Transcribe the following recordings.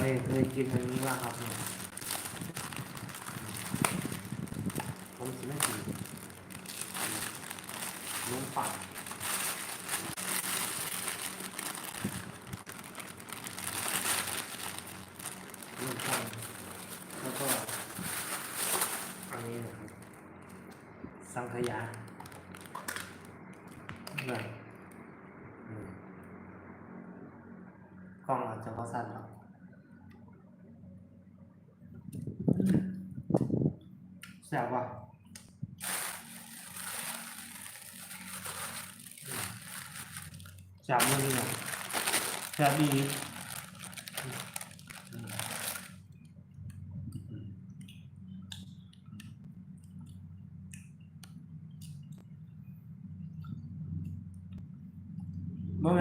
เคยเคยกินอันนี้บ้างครับเนี่ยผมสิไม่กินนมปั่นมปังแล้วก็อันนี้นะครับสังขยาเนี่ยอืมกล้องอาจจะพอสั้นหรอก แซ่บว่ะแซ่บเลยเนี่ยแซ่บดีเมื่อไง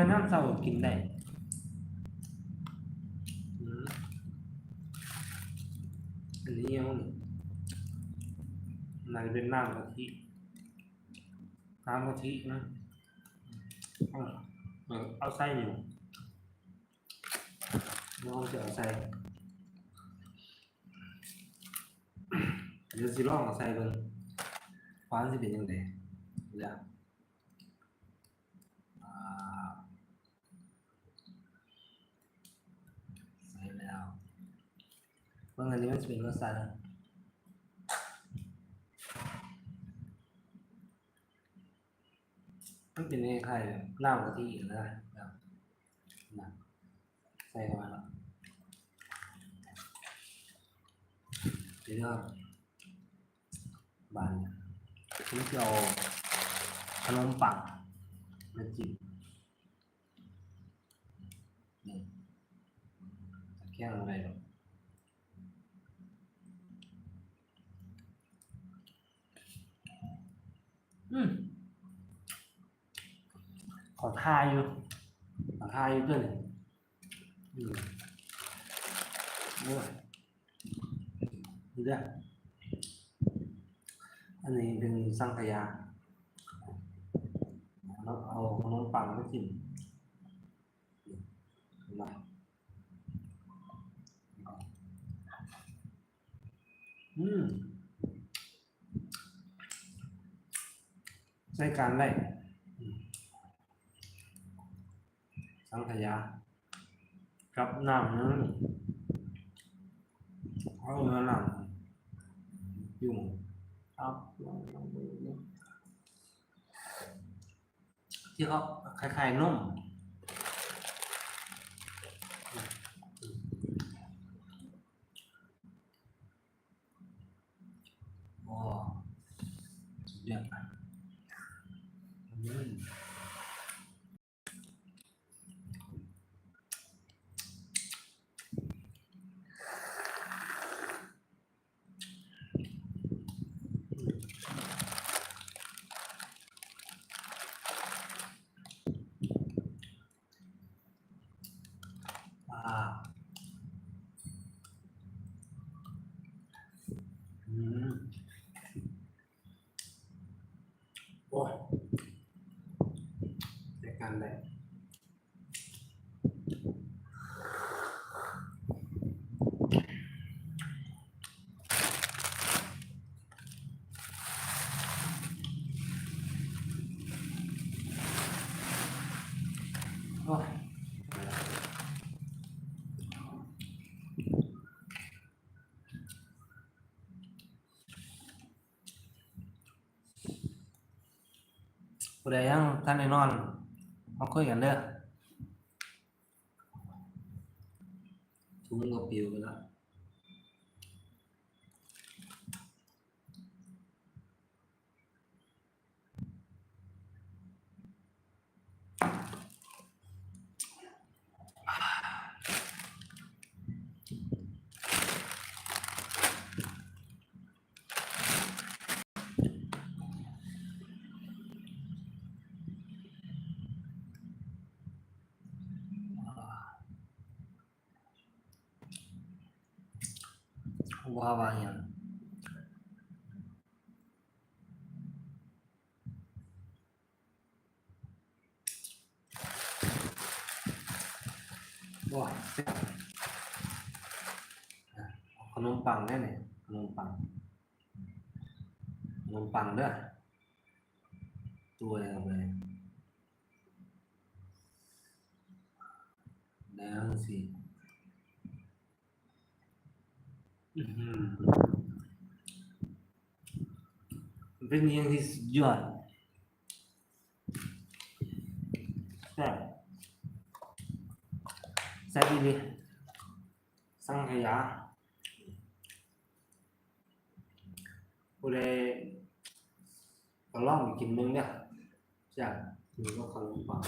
น้ำเศร้ากินได้อืมอันนี้ยังนี่น่าจะเป็นน้ำกะทิน้ำกะทินะเอาเอเอาไส้อยู่น้องจะเอาไส้เดี๋ยวสิลองเอาไส้เบิ่งฟ้านสิเป็นยังไงเดี๋ยวใส่แล้วเบิ่งอันนี้มันจะเป็นรสชาติอะไร มันเป็นคล้ายๆแบบน้ำกะทินะแบบนะใส่เข้ามาแล้วเดี๋ยวบานผมจะเอาขนมปังมาจิ้มนี่แคงอะไรหรอกอืม ขอทาอยู่ขอทาอยู่ด้วยนี่อืมโอ้ยดูด้ออันนี้เป็นสังขยาแล้วเอาขนมปังมาจิ้มเห็นไหมอืมใช้การไล่ สังขยา กับน้ำนั้นเอาเนื้อน้ำยุ่งครับที่เขาคล้ายๆนมโอ้สุดยอดอืม อ่าอืม โอ้ยแต่การแด้โอ้ย ผู้ใดยังท่านได้นอน มาคุยกันเด้อถุงก็ปิวไปแล้ว ว่าว่าหยังว้าแซ่บขนมปังแน่เนี่ยขนมปังขนมปังเด้อตัวอะไรครับเลยแล้วสิอื้อหือ มันเป็นอยังที่สุดยอดแซ่บแซ่บดีสังขยาผู้ใดก็ลองไปกินมึงเนี่ยจากนี่ก็ขนมปัง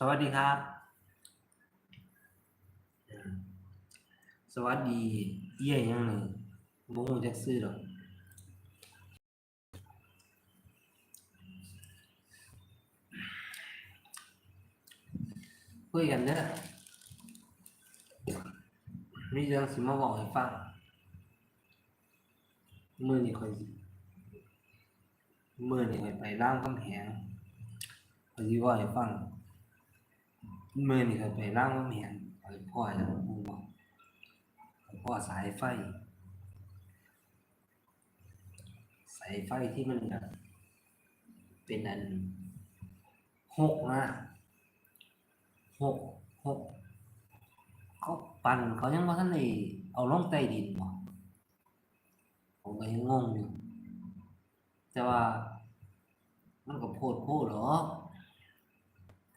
สวัสดีครับ สวัสดีเยี่ยยังหนึ่งบ่ฮู้จักซื้อดอคุยกันเด้อมีเรื่องสิมาบอกให้ฟังมื้อนี้ค่อยสิมื้อนี้ค่อยไปร่ามคำแหงคอยสิเว้าให้ฟัง เมื่อนี่ก็ไปร่างว่าเมียนไปพ่อจะมูบอกไปพ่อสายไฟ สายไฟที่มันแบบเป็นอันหกนะหกหกเขาปั่นเขายังว่าท่านเลยเอาล่องใต้ดินบอกผมก็ยังงงอยู่แต่ว่ามันก็โพดโพดหรอ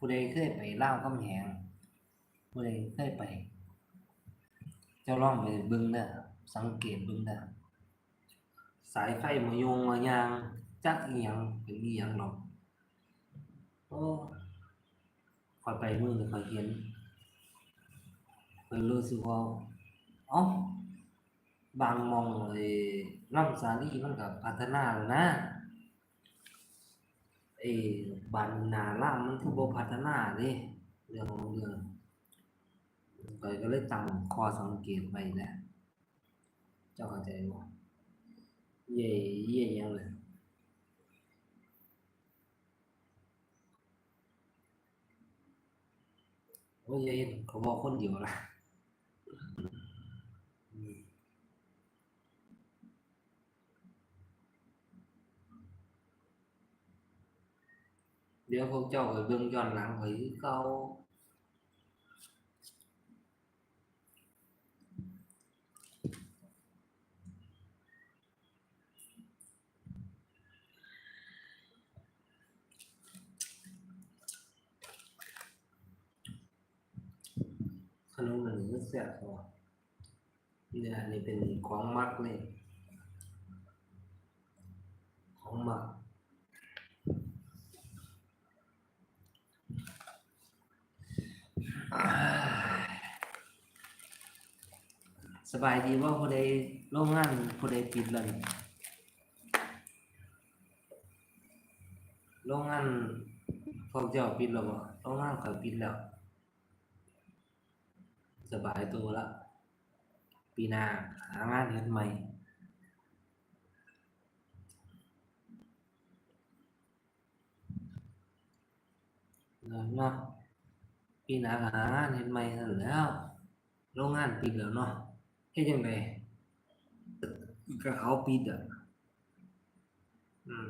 ผู้ใดเคยไปเล่าวคำแหงผู้ใดเคยไป เจ้าลองไปบิ่งเด้อสังเกตบิ่งเด้อสายไฟมายงมายางจักเอียงเป็นเอียงหรอกโอ้คอยไปมือคอยเห็นคอยรู้สึกว่าอ้าบางมองเลยลำสาลีมันก็พัฒนาแล้วนะ เออบานนาล่ามมันคือบ่พัฒนาเด้เรื่องของเรื่องก็ก็เลยตั้งข้อสังเกตไว้แหละเจ้าเข้าใจบ่เย่เย่ยังเลยโอ้ยเย่เขาบอกคนเดียวละ เดี๋ยวพวกเจ้าไปเบิ่งย้อนหลังไว้คือเก่าขนมมันก็แซ่บพอเนี่ยอันนี้เป็นของมักเลยของมัก สบายดีว่าผู้ใดโรงงานผู้ใดปิดแล้วนี่โรงงานพวกเจ้าปิดแล้วบ่โรงงานเขาปิดแล้ว สบายตัวละ ปีหน้าหางานเฮ็ดใหม่เนาะ ปีหน้าก็หางานเฮ็ดใหม่นั่นแล้วโรงงานปิดแล้วเนาะเฮ็ดจังไดก็เขาปิดอะอืม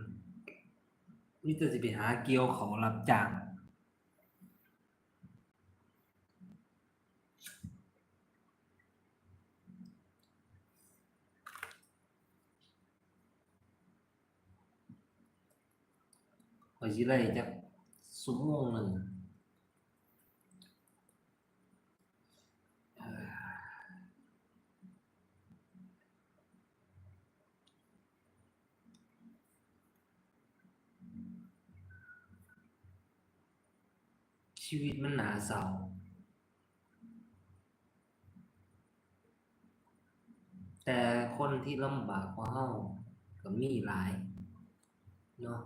มีแต่สิไปหาเกี่ยวเขารับจ้างข้อยสิได้จักชั่วโมงหนึ่งเอ่อ ชีวิตมันหนาเศร้าแต่คนที่ลำบากกว่าเราก็มีหลายเนาะ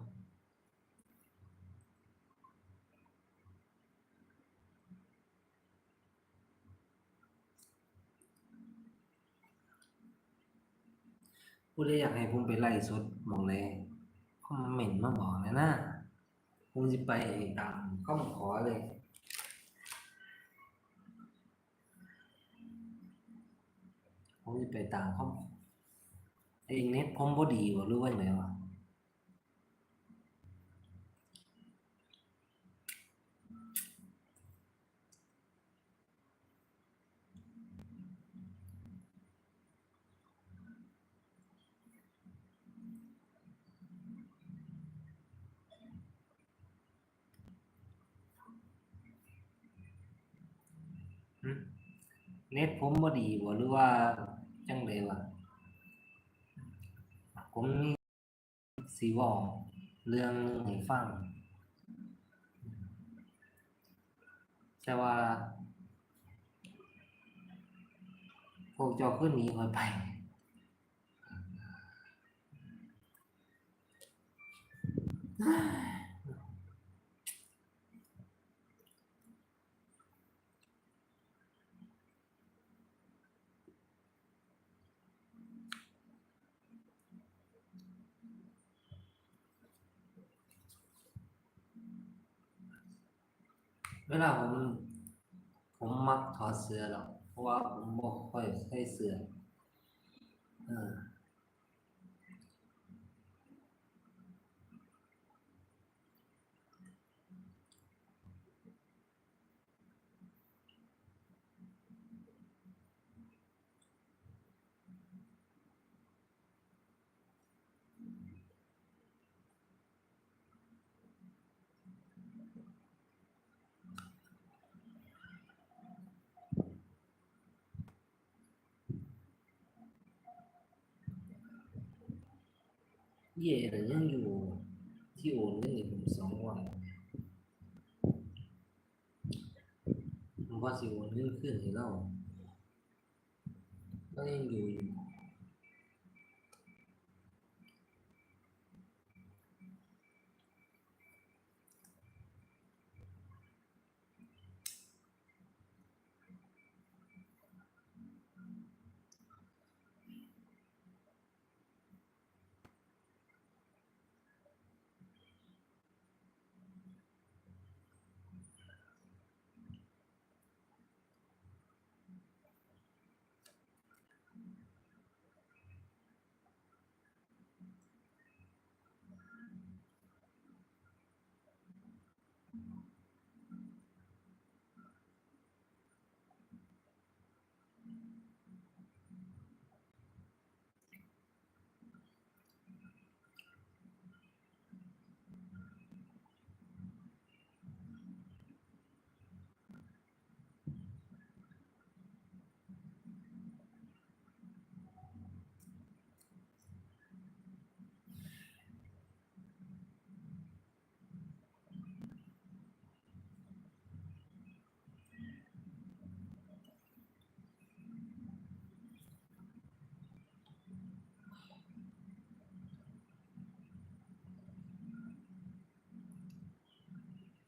ผู้ใดอยากให้ผมไปไล่สดมองเลยคอมเมนต์มาบอกเลยนะ ผมจะไปตามข้อมขอเลยผมจะไปตามข้อมเองเน็ตผมบ่ดีวะหรือว่าไงวะ หึ เน็ตผมบ่ดีบ่หรือว่าจังไดวะผมมีสิว้าเรื่องให้ฟังแต่ว่า พวกเจ้าขึ้นหนีข้อยไป เวลาผมผมมักถอดเสื้อหรอกเพราะว่าผมบ่ค่อยใส่เสื้อเออ เย่หรือยังอยู่ที่โอนเงินให้ผมสองวันผมว่าสิโอนเงินขึ้นให้เราก็ยังอยู่อยู่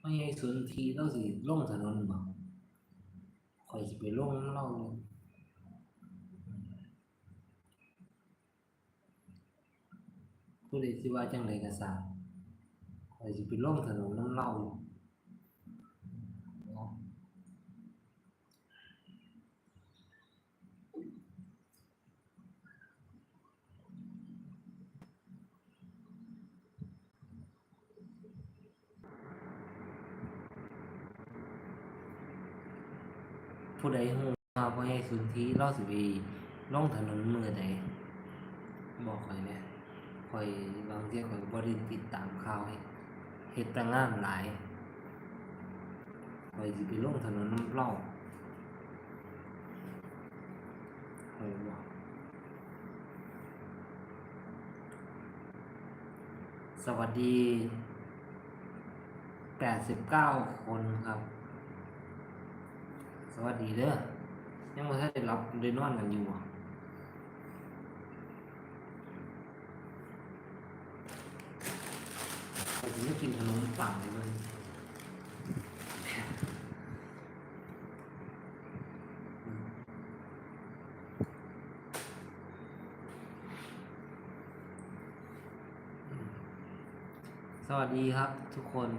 ไม่ให้สุนทรีเราสิลงถนนบ่ข่อยสิไปลงนำเราอยู่ผู้ใดสิว่าจังไรก็สาคอยสิไปลงถนนน้ำเล่าอยู่เนาะผู้ใดฮู้ว่าบ่ให้สุนทรีเราสิไปลงถนนมื้อใดบอกข่อยแหน่ข่อยบางเที่ยข่อยบ่ได้ติดตามข่าวเฮ็ดเฮ็ดแต่งานหลายข่อยสิไปลงถนนนำเราข่อยบอกสวัสดี 89 คนครับ สวัสดีเด้อ ยังมาได้รับได้นอนกันอยู่แต่ผมไม่กินขนมปังเลยมันสวัสดีครับทุกคน